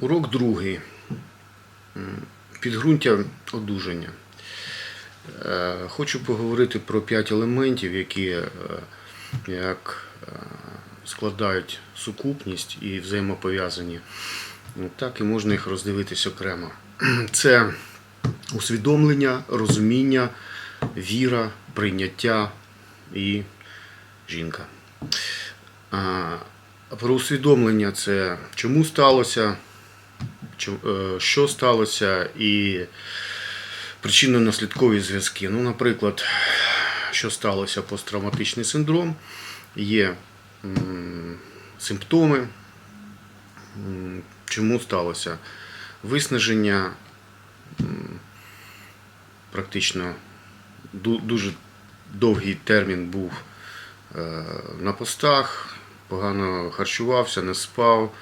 Урок другий. Підґрунтя одужання. Е, Хочу поговорити про п'ять елементів, які е, як е, складають сукупність і взаємопов'язані. Ну, Так і можна їх роздивитись окремо. Це усвідомлення, розуміння, віра, прийняття і жінка. Про усвідомлення це чому сталося, що сталося і причинно-наслідкові зв'язки. Ну, наприклад, що сталося посттравматичний синдром, є симптоми, чому сталося виснаження, практично дуже довгий термін був е, на постах, погано харчувався, не спав.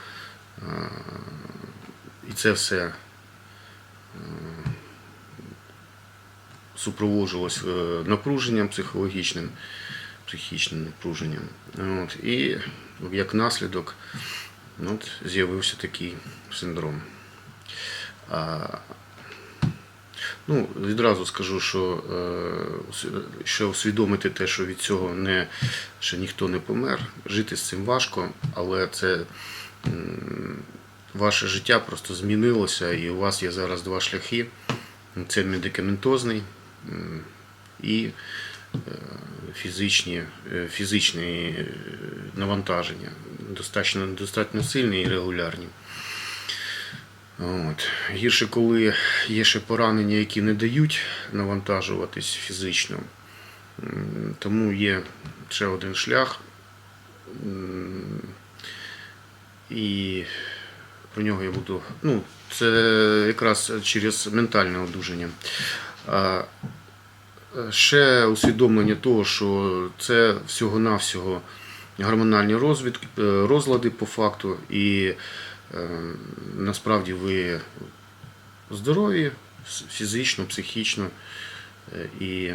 І це все е, супроводжувалось е, напруженням психологічним, психічним напруженням. От. І як наслідок ну, от, з'явився такий синдром. А, Ну, відразу скажу, що, е, що усвідомити те, що від цього не, що ніхто не помер. Жити з цим важко, але це ваше життя просто змінилося, і у вас є зараз два шляхи. Це медикаментозний і е, фізичні, е, фізичні е, навантаження, достатньо, достатньо сильні і регулярні. От. Гірше, коли є ще поранення, які не дають навантажуватись фізично. Тому є ще один шлях. І про нього я буду. Ну, це якраз через ментальне одужання. Ще усвідомлення того, що це всього-навсього гормональні розвід, е, розлади по факту, і е, насправді ви здорові фізично, психічно. е, І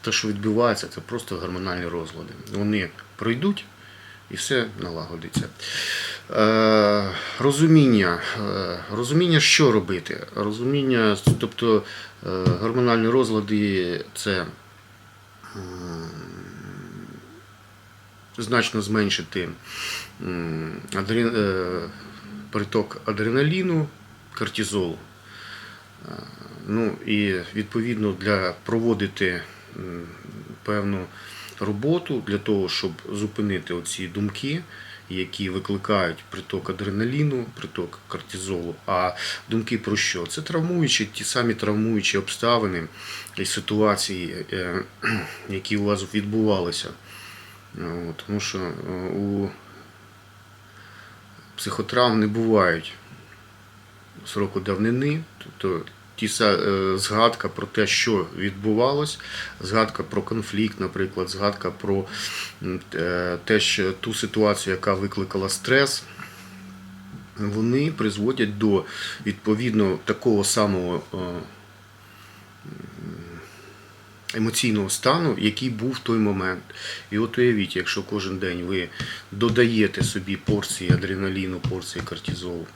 те, що відбувається, це просто гормональні розлади. Вони пройдуть і все налагодиться. Е, розуміння, е, розуміння, що робити. Розуміння, тобто е, гормональні розлади це значно зменшити адрен- приток адреналіну, кортизолу. Ну і відповідно для проводити певну роботу для того, щоб зупинити оці думки, які викликають приток адреналіну, приток кортизолу. А думки про що? Це травмуючі, ті самі травмуючі обставини і ситуації, е, які у вас відбувалися. Тому що е, у психотравм не бувають сроку давнини, тобто ті е, згадка про те, що відбувалось, згадка про конфлікт, наприклад, згадка про е, те, що ту ситуацію, яка викликала стрес, вони призводять до відповідно такого самого е, емоційного стану, який був в той момент. І от уявіть, якщо кожен день ви додаєте собі порції адреналіну, порції кортизолу,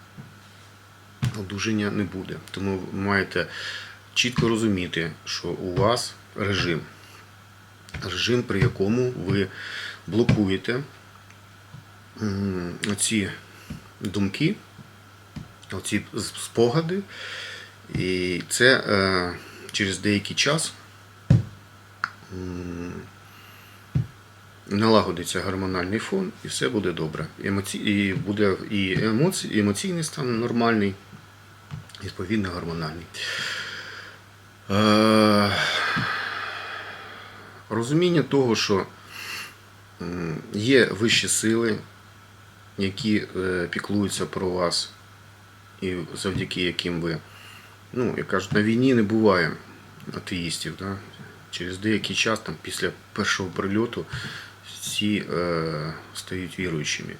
одужання не буде. Тому ви маєте чітко розуміти, що у вас режим. Режим, при якому ви блокуєте м, оці думки, оці спогади, і це е, через деякий час налагодиться гормональний фон, і все буде добре. Емоці... І буде і емоцій, і емоційний стан нормальний, відповідно гормональний. Е... Розуміння того, що є вищі сили, які е, піклуються про вас, і завдяки яким ви, ну, як кажуть, на війні не буває атеїстів. Да? Через деякий час, там, після першого прильоту, всі е, стають віруючими.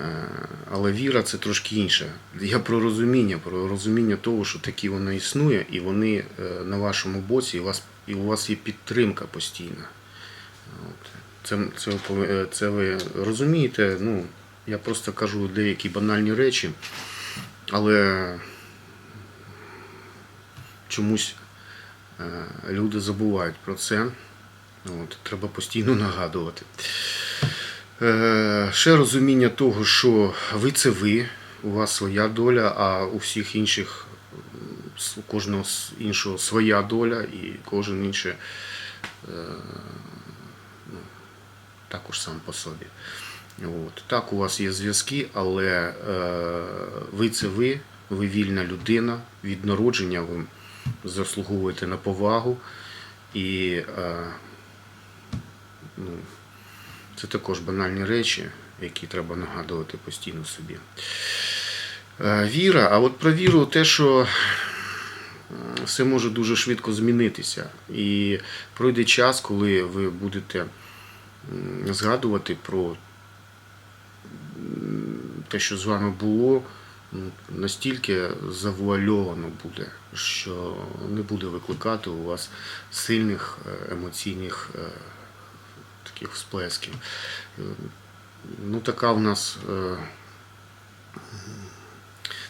Е, Але віра це трошки інше. Я про розуміння, про розуміння того, що такі воно існує, і вони е, на вашому боці, і у вас, і у вас є підтримка постійна. От. Це, це, е, це ви розумієте, ну, Я просто кажу деякі банальні речі, але чомусь люди забувають про це. От, треба постійно нагадувати. Е, ще розуміння того, що ви це ви, у вас своя доля, а у всіх інших, у кожного іншого своя доля, і кожен інший е, ну, також сам по собі. От. Так, у вас є зв'язки, але е, ви це ви, ви вільна людина, від народження ви заслуговуєте на повагу. І е, ну, це також банальні речі, які треба нагадувати постійно собі. Е, Віра, а от про віру те, що все може дуже швидко змінитися. І пройде час, коли ви будете згадувати про те, що з вами було, настільки завуальовано буде, що не буде викликати у вас сильних е, емоційних е, таких всплесків. Е, Ну, така в нас е,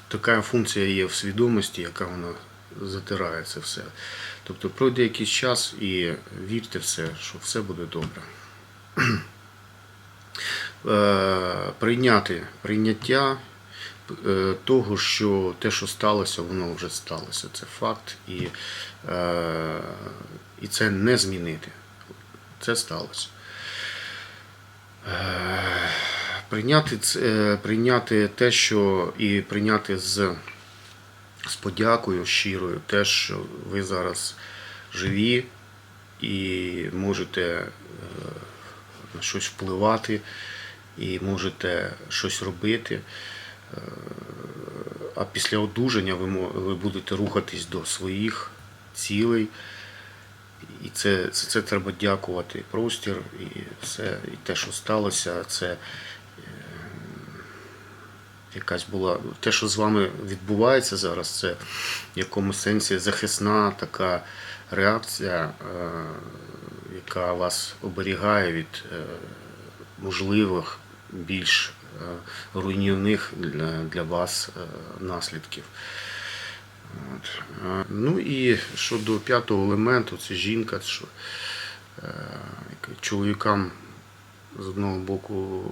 така функція є в свідомості, яка вона затирає це все. Тобто пройде якийсь час і вірте в це, що все буде добре. Е, Прийняти прийняття того, що те, що сталося, воно вже сталося. Це факт, і, і це не змінити. Це сталося. Е, Прийняти, е, прийняти те, що і прийняти з, з подякою щирою, те, що ви зараз живі і можете е, на щось впливати, і можете щось робити. А після одужання ви будете рухатись до своїх цілей. І це, це, це треба дякувати простір і все, і те, що сталося, це е, якась була. Те, що з вами відбувається зараз, це в якомусь сенсі захисна така реакція, е, яка вас оберігає від е, можливих більш руйнівних для, для вас наслідків. От. Ну і щодо п'ятого елементу, це жінка, що е, чоловікам з одного боку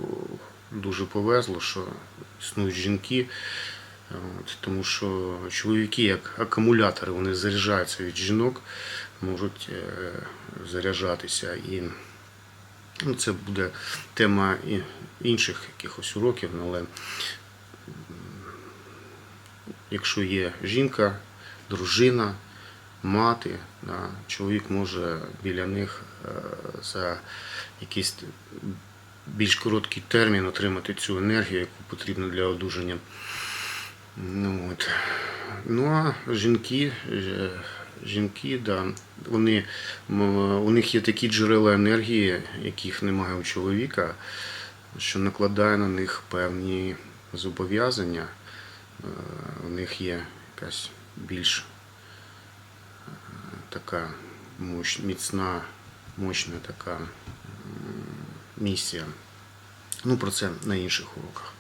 дуже повезло, що існують жінки, от, тому що чоловіки як акумулятори, вони заряджаються від жінок, можуть е, заряджатися. І ну, це буде тема інших якихось уроків, але якщо є жінка, дружина, мати, чоловік може біля них е, за якийсь більш короткий термін отримати цю енергію, яку потрібно для одужання. Ну, от. ну а жінки, е, жінки, да, вони, у них є такі джерела енергії, яких немає у чоловіка, що накладає на них певні зобов'язання. У них є якась більш е, така міцна, мощна така місія. Ну, про це на інших уроках.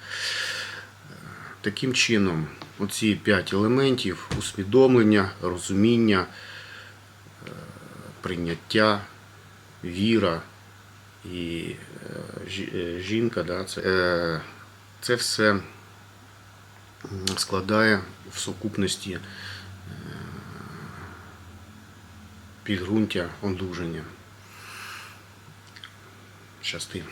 Е, Таким чином, оці п'ять елементів усвідомлення, розуміння, е, прийняття, віра і жі- жінка, да, це, це все складає в сукупності е, підґрунтя одужання. Щасти.